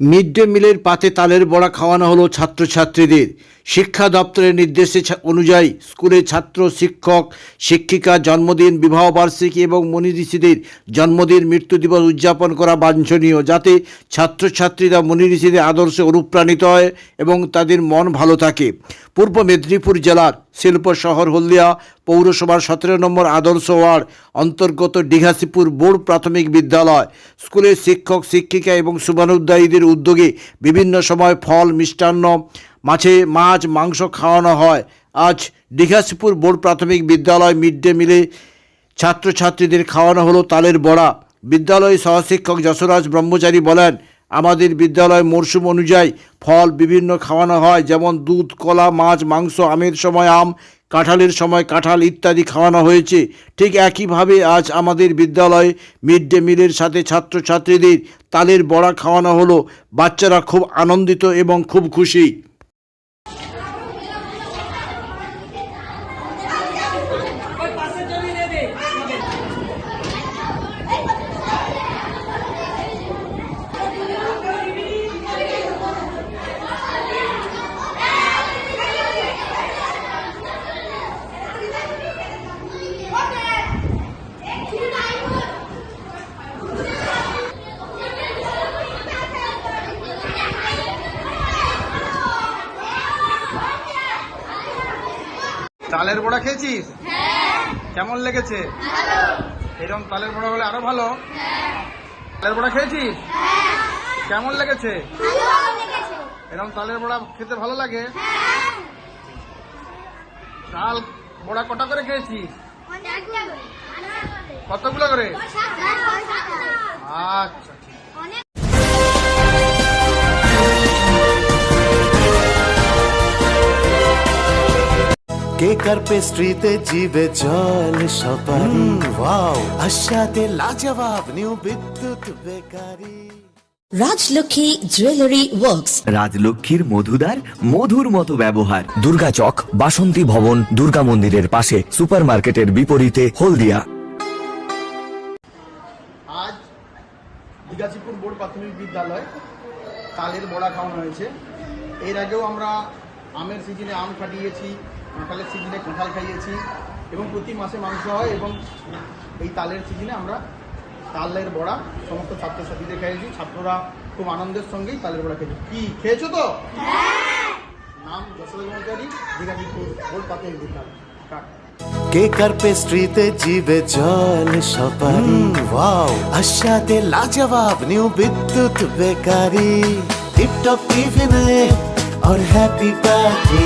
Mid day মিলের পাতে তালের বড়া খাওয়ানো হলো ছাত্রছাত্রীদের। শিক্ষা দপ্তরের নির্দেশে অনুযায়ী স্কুলে ছাত্র, শিক্ষক, শিক্ষিকা, জন্মদিন বিবাহবার্ষিকী এবং মনীষীদের জন্মদিন, মৃত্যু দিবস উদযাপন করা বাঞ্ছনীয় যাতে ছাত্রছাত্রীরা মনীষীদের আদর্শে অনুপ্রাণিত হয় এবং তাদের মন ভালো থাকে। পূর্ব মেদিনীপুর জেলার শিল্প শহর হলদিয়া পৌরসভার সতেরো নম্বর আদর্শ ওয়ার্ড অন্তর্গত ডিঘাসিপুর বোর্ড প্রাথমিক বিদ্যালয়। স্কুলের শিক্ষক, শিক্ষিকা এবং শুভানুদ্দায়ীদের উদ্যোগে বিভিন্ন সময় ফল, মিষ্টান্ন মাছে মাছ, মাংস খাওয়ানো হয়। আজ ডিঘাসিপুর বোর্ড প্রাথমিক বিদ্যালয় মিড ডে মিলে ছাত্রছাত্রীদের খাওয়ানো হলো তালের বড়া। বিদ্যালয় সহশিক্ষক যশোরাজ ব্রহ্মচারী বলেন, আমাদের বিদ্যালয় মরশুম অনুযায়ী ফল বিভিন্ন খাওয়ানো হয়, যেমন দুধ, কলা, মাছ, মাংস, আমের সময় আম, কাঁঠালের সময় কাঁঠাল ইত্যাদি খাওয়ানো হয়েছে। ঠিক একইভাবে আজ আমাদের বিদ্যালয়ে মিড ডে মিলের সাথে ছাত্রছাত্রীদের তালের বড়া খাওয়ানো হলো। বাচ্চারা খুব আনন্দিত এবং খুব খুশি। তালের বড়া খেয়েছিস? কেমন লেগেছে? এরকম তালের বড়া হলে আরও ভালো। তালের বড়া খেয়েছিস? কেমন লেগেছে? এরকম তালের বড়া খেতে ভালো লাগে? তাল বড়া কটা করে খেয়েছিস? কতগুলো করে? আচ্ছা। কেক আর পেস্ট্রিতে জিবে জল সপারি? ওয়াও আশাতে লাজবাব new Bidyut bakery. Rajlakshmi jewellery works. রাজলক্ষ্মীর মধুদার মধুর মতো ব্যবহার। দুর্গা চক বাসন্তী ভবন দুর্গা মন্দিরের পাশে সুপারমার্কেটের বিপরীতে হলদিয়া। আজ বোর্ড প্রাথমিক বিদ্যালয় তালের বড়া খাওয়ানো হয়েছে। এর আগেও আমরা আমের সিজনে আম খাটিয়েছি কাঁঠালের সিজনে কাঁঠাল খাইয়েছি এবং প্রতি মাসে মাংস হয় এবং এই তালের সিজনে আমরা তালের বড়া সমস্ত ছাত্রছাত্রীদের খাইয়েছি ছাত্ররা খুব আনন্দের সঙ্গেই তালের বড়া খেয়েছে কি খেয়েছো তো নাম যশোর কর্মচারী দিঘাচিপুর বোর্ড প্রাথমিক বিদ্যালয় কাট কেক আর পেস্ট্রিতে জিবে জল সপারি ওয়াও আশাতে লাজবাব নিউ বিদ্যুৎ বেকারি টিপটপ টিফিনে और हैप्पी पार्टी